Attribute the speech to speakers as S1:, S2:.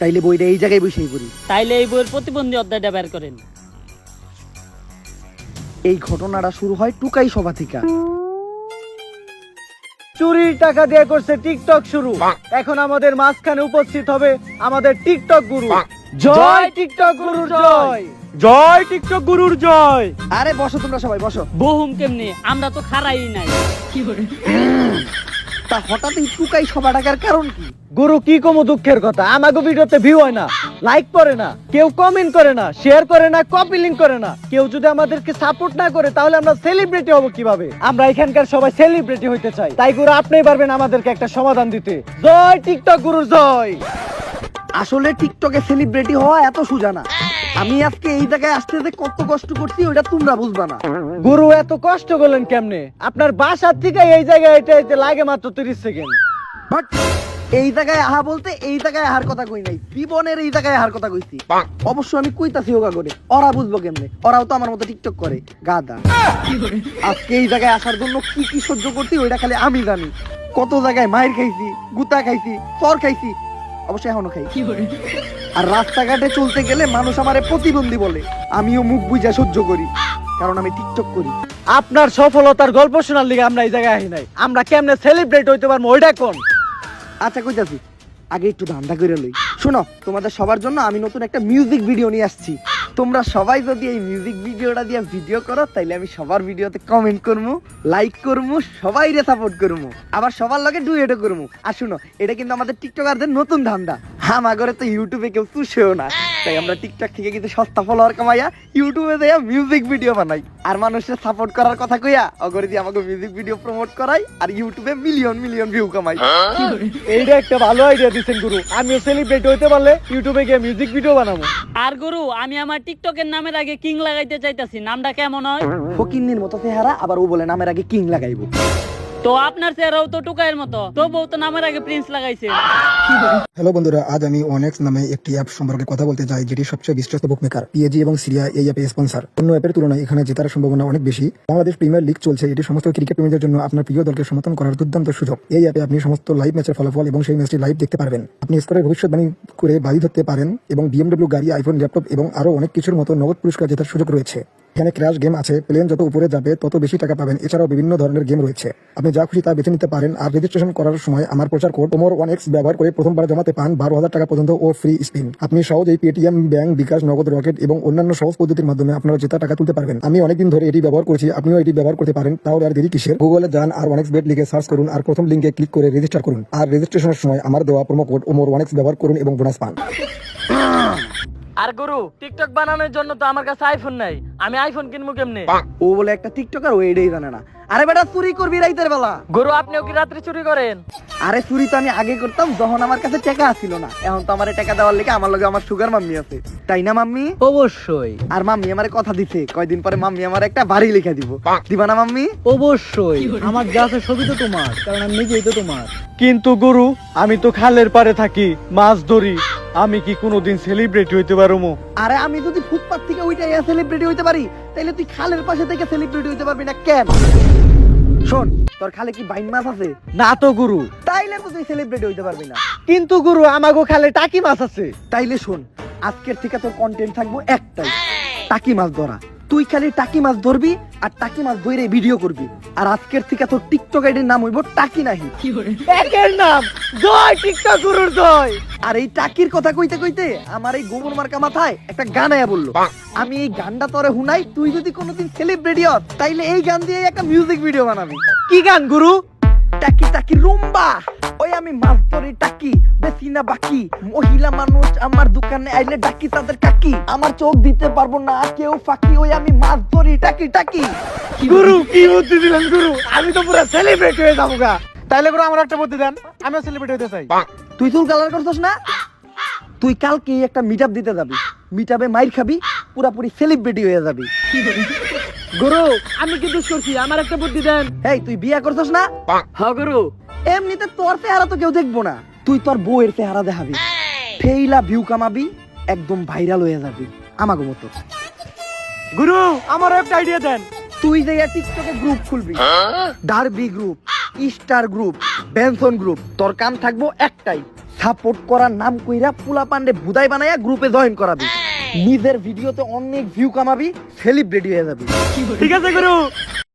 S1: তাইলে বইটা এই জায়গায় বসেই পড়ি।
S2: তাইলে এই বইয়ের প্রতিবন্ধী অধ্যায়টা বের করেন।
S1: এই ঘটনাটা শুরু হয় টুকাই সভা থেকে।
S3: চুরির টাকা দিয়ে করছে টিকটক শুরু। এখন আমাদের মাঝখানে উপস্থিত হবে আমাদের টিকটক গুরু। জয় টিকটক গুরুর জয়। জয় টিকটক গুরুর জয়।
S1: আরে বসো তোমরা সবাই বসো।
S2: বহুম কেমনি? আমরা তো খারাই নাই।
S1: তা হঠাৎ এই টুকাই সভা ডাকার কারণ কি?
S3: গুরু কি কমো দুঃখের কথা? আমাকে ভিডিওতে ভিউ হয় না। লাইক করে না। কেউ কমেন্ট করে না শেয়ার করে না কপি লিঙ্ক করে না। কেউ যদি আমাদেরকে সাপোর্ট না করে তাহলে আমরা সেলিব্রিটি হব কীভাবে? আমরা এখানকার সবাই সেলিব্রিটি হইতে চাই। তাই গুরু আপনিই পারবেন আমাদেরকে একটা সমাধান দিতে। জয় টিকটক গুরুর জয়!
S1: আসলে টিকটকে সেলিব্রিটি হওয়া এত সোজা না। আমি আজকে এই জায়গায় আসতে যে কত কষ্ট করছি ওটা তোমরা বুঝবা না।
S3: গুরু এত কষ্ট করলেন কেমনে? আপনার বাসার থেকে এই জায়গায় এটা এটা লাগে মাত্র তিরিশ সেকেন্ড।
S1: বাট এই জায়গায় আহা বলতে এই জায়গায় আহার কথা কই নাই। জীবনের এই জায়গায় আহার কথা কইছি। অবশ্য আমি কইতাছি ওগা করে। ওরা বুঝব কেমনে? ওরাও তো আমার মতো টিকটক করে। গাদা আজকে এই জায়গায় আসার জন্য কি কি সহ্য করছি ওইটা খালি আমি জানি। কত জায়গায় মায়ের খাইছি গুতা খাইছি চর খাইছি অবশ্যই এখনও খাই। আর রাস্তাঘাটে চলতে গেলে মানুষ আমারে প্রতিবন্ধী বলে। আমিও মুখ বুঝা সহ্য করি কারণ আমি টিকটক করি।
S3: আপনার সফলতার গল্প শোনার লিগে আমরা এই জায়গায় আসি নাই। আমরা কেমনে সেলিব্রেট হইতে পারব ওইটা কোন?
S1: আচ্ছা কইতাছি। আগে একটু ধান্দা করে লই। শোনো তোমাদের সবার জন্য আমি নতুন একটা মিউজিক ভিডিও নিয়ে আসছি। তোমরা সবাই যদি এই মিউজিক ভিডিওটা দিয়ে ভিডিও করো, তাইলে আমি সবার ভিডিওতে কমেন্ট করব লাইক করব সবাই রে সাপোর্ট করব আবার সবার লগে ডুয়েটও করব আর শুনো, এটা কিন্তু আমাদের টিকটকারদের নতুন ধান্দা। আমাগরে তো ইউটিউবে কেউ না। তাই আমরা টিকটক থেকে কিন্তু সস্তা ফলোয়ার কামাইয়া ইউটিউবে দেয়া মিউজিক ভিডিও বানাই। আর মানুষের সাপোর্ট করার কথা কইয়া অগরে দিয়ে আমাকে মিউজিক ভিডিও প্রমোট করাই আর ইউটিউবে মিলিয়ন মিলিয়ন ভিউ কামাই।
S3: এইটা একটা ভালো আইডিয়া দিচ্ছেন গুরু। আমিও সেলিব্রেট হইতে পারলে ইউটিউবে গিয়ে মিউজিক ভিডিও বানাবো।
S2: আর গুরু আমি আমার টিকটকের নামের আগে কিং লাগাইতে চাইতাছি। নামটা কেমন হয়?
S1: ফকিন্নির মতো চেহারা আবার ও বলে নামের আগে কিং লাগাইবো।
S2: তো আপনার চেহারাও তো টুকাইয়ের মতো। তো বউ তো নামের আগে প্রিন্স লাগাইছে।
S4: হ্যালো বন্ধুরা, আজ আমি ওনেক্স নামে একটি অ্যাপ সম্পর্কে কথা বলতে চাই, যেটি সবচেয়ে বিশ্বস্ত বুকমেকার পিএজি এবং সিরিয়া এই অ্যাপের স্পন্সর অন্য অ্যাপের তুলনায় এখানে জেতার সম্ভাবনা অনেক বেশি। বাংলাদেশ প্রিমিয়ার লিগ চলছে, এটি সমস্ত ক্রিকেট প্রেমীদের জন্য আপনার প্রিয় দলকে সমর্থন করার দুর্দান্ত সুযোগ। এই অ্যাপে আপনি সমস্ত লাইভ ম্যাচের ফলাফল এবং সেই ম্যাচটি লাইভ দেখতে পারবেন। আপনি স্কোরের ভবিষ্যৎবাণী করে বাড়ি ধরতে পারেন এবং বিএমডব্লিউ গাড়ি আইফোন ল্যাপটপ এবং আরও অনেক কিছুর মতো নগদ পুরস্কার জেতার সুযোগ রয়েছে। এখানে ক্র্যাশ গেম আছে প্লেন যত উপরে যাবে, তত বেশি টাকা পাবেন। এছাড়াও বিভিন্ন ধরনের গেম রয়েছে। আপনি যা খুশি তা বেছে নিতে পারেন। আর রেজিস্ট্রেশন করার সময় আমার প্রচার কোড ওমর ওয়ান এক্স ব্যবহার করে প্রথমবার জমাতে পান বারো হাজার টাকা পর্যন্ত ও ফ্রি স্পিন আপনি সহজেই পেটিএম ব্যাংক বিকাশ নগদ রকেট এবং অন্যান্য সহজ পদ্ধতির মাধ্যমে আপনারা জেতা টাকা তুলতে পারবেন। আমি অনেকদিন ধরে এটি ব্যবহার করছি। আপনিও এটি ব্যবহার করতে পারেন। তাহলে আর দেরি কিসের? গুগলে যান আর ওয়ানেক্স বেট লিখে সার্চ করুন আর প্রথম লিঙ্কে ক্লিক করে রেজিস্টার করুন। আর রেজিস্ট্রেশনের সময় আমার দেওয়া প্রোমো কোড ওমর ওয়ানেক্স ব্যবহার করুন এবং বোনাস পান।
S2: আর গুরু টিকটক বানানোর জন্য তো আমার কাছে আইফোন নাই। আমি আইফোন কিনবো কেমনে?
S1: ও বলে একটা টিকটকার ও এটাই জানে না। আরে বেটা চুরি করবি রাইতের বেলা।
S2: গুরু আপনিও কি রাত্রে চুরি করেন?
S1: আরে চুরি তো আমি আগে করতাম যখন আমার কাছে টাকা আসছিল না। এখন তো আমার টাকা দেওয়ার লেগে আমার লগে আমার সুগার মাম্মি আছে। তাই না মাম্মি?
S3: অবশ্যই।
S1: আর মাম্মি আমার কথা দিছে। কয়দিন পরে মাম্মি আমার একটা বাড়ি লিখে দিব। দিবা না মাম্মি?
S3: অবশ্যই। আমার যা আছে সবই তো তোমার কারণ আমি নিজেই তো তোমার। কিন্তু গুরু আমি তো খালের পারে থাকি মাছ ধরি। আমি কি কোনোদিন সেলিব্রিটি হইতে পারব?
S1: আরে আমি যদি ফুটপাত থেকে ওইটা সেলিব্রিটি হইতে পারি তাহলে তুই খালের পাশে থেকে সেলিব্রিটি হইতে পারবি না কেন? শোন তোর খালে কি বাইন মাছ আছে?
S3: না তো গুরু।
S1: তাইলে তো তুই সেলিব্রিটি হইতে পারবি না।
S3: কিন্তু গুরু আমাগো খালে টাকি মাছ আছে।
S1: তাইলে শোন আজকের থেকে তোর কন্টেন্ট থাকব একটাই টাকি মাছ ধরা। তুই খালি টাকি মাছ ধরবি আর টাকি মাছ ধরে ভিডিও করবি। আর আজকের থেকে তোর টিকটক আইডির নাম হইব টাকি নাহি।
S3: একের নাম জয় টিকটক গুরুর জয়।
S1: আর এই টাকির কথা কইতে কইতে আমার এই গোবর মার্কা মাথায় একটা গান আয়া বলল। আমি এই গানটা তোরে হুনাই তুই যদি কোনোদিন সেলিব্রিটি হস তাইলে এই গান দিয়ে একটা মিউজিক ভিডিও বানাবি।
S3: কি গান গুরু?
S1: টাকি টাকি রুম্বা। ওই আমি মাছ ধরি টাকি বেশি না বাকি। মহিলা মানুষ আমার দোকানে আইলে ডাকি তাদের কাকি। আমার চোখ দিতে পারব না কেউ ফাঁকি। ওই আমি মাছ ধরি টাকি টাকি।
S3: গুরু কি বুদ্ধি দিলেন গুরু? আমি তো পুরো সেলিব্রিটি হয়ে যাব গা। তাইলে গুরু আমার একটা বুদ্ধি দেন আমিও সেলিব্রিটি হতে চাই।
S1: তুই চুল কালার করছিস না? তুই কালকে একটা মিট দিতে যাবি। মিট মাইর খাবি পুরাপুরি সেলিব্রিটি হয়ে যাবি।
S2: গুরু আমি কি দোষ করছি আমার একটা বুদ্ধি দেন।
S1: এই তুই বিয়া করছিস না?
S2: হ্যাঁ গুরু।
S1: এমনিতে তোর চেহারা তো কেউ দেখব না। তুই তোর বউয়ের চেহারা দেখাবি। ফেইলা ভিউ কামাবি একদম ভাইরাল হয়ে যাবি। আমাকে মতো।
S3: গুরু আমারও একটা আইডিয়া দেন।
S1: তুই যে টিকটকে group খুলবি Derby group Star group Benson group তোর কাম থাকব একটাই। সাপোর্ট করার নাম কইরা পুলা পান্ডে বুদাই বানাইয়া গ্রুপে জয়েন করাবি। নিজের ভিডিওতে অনেক ভিউ কামাবি সেলিব্রিটি হয়ে যাবি।
S2: ঠিক আছে গুরু।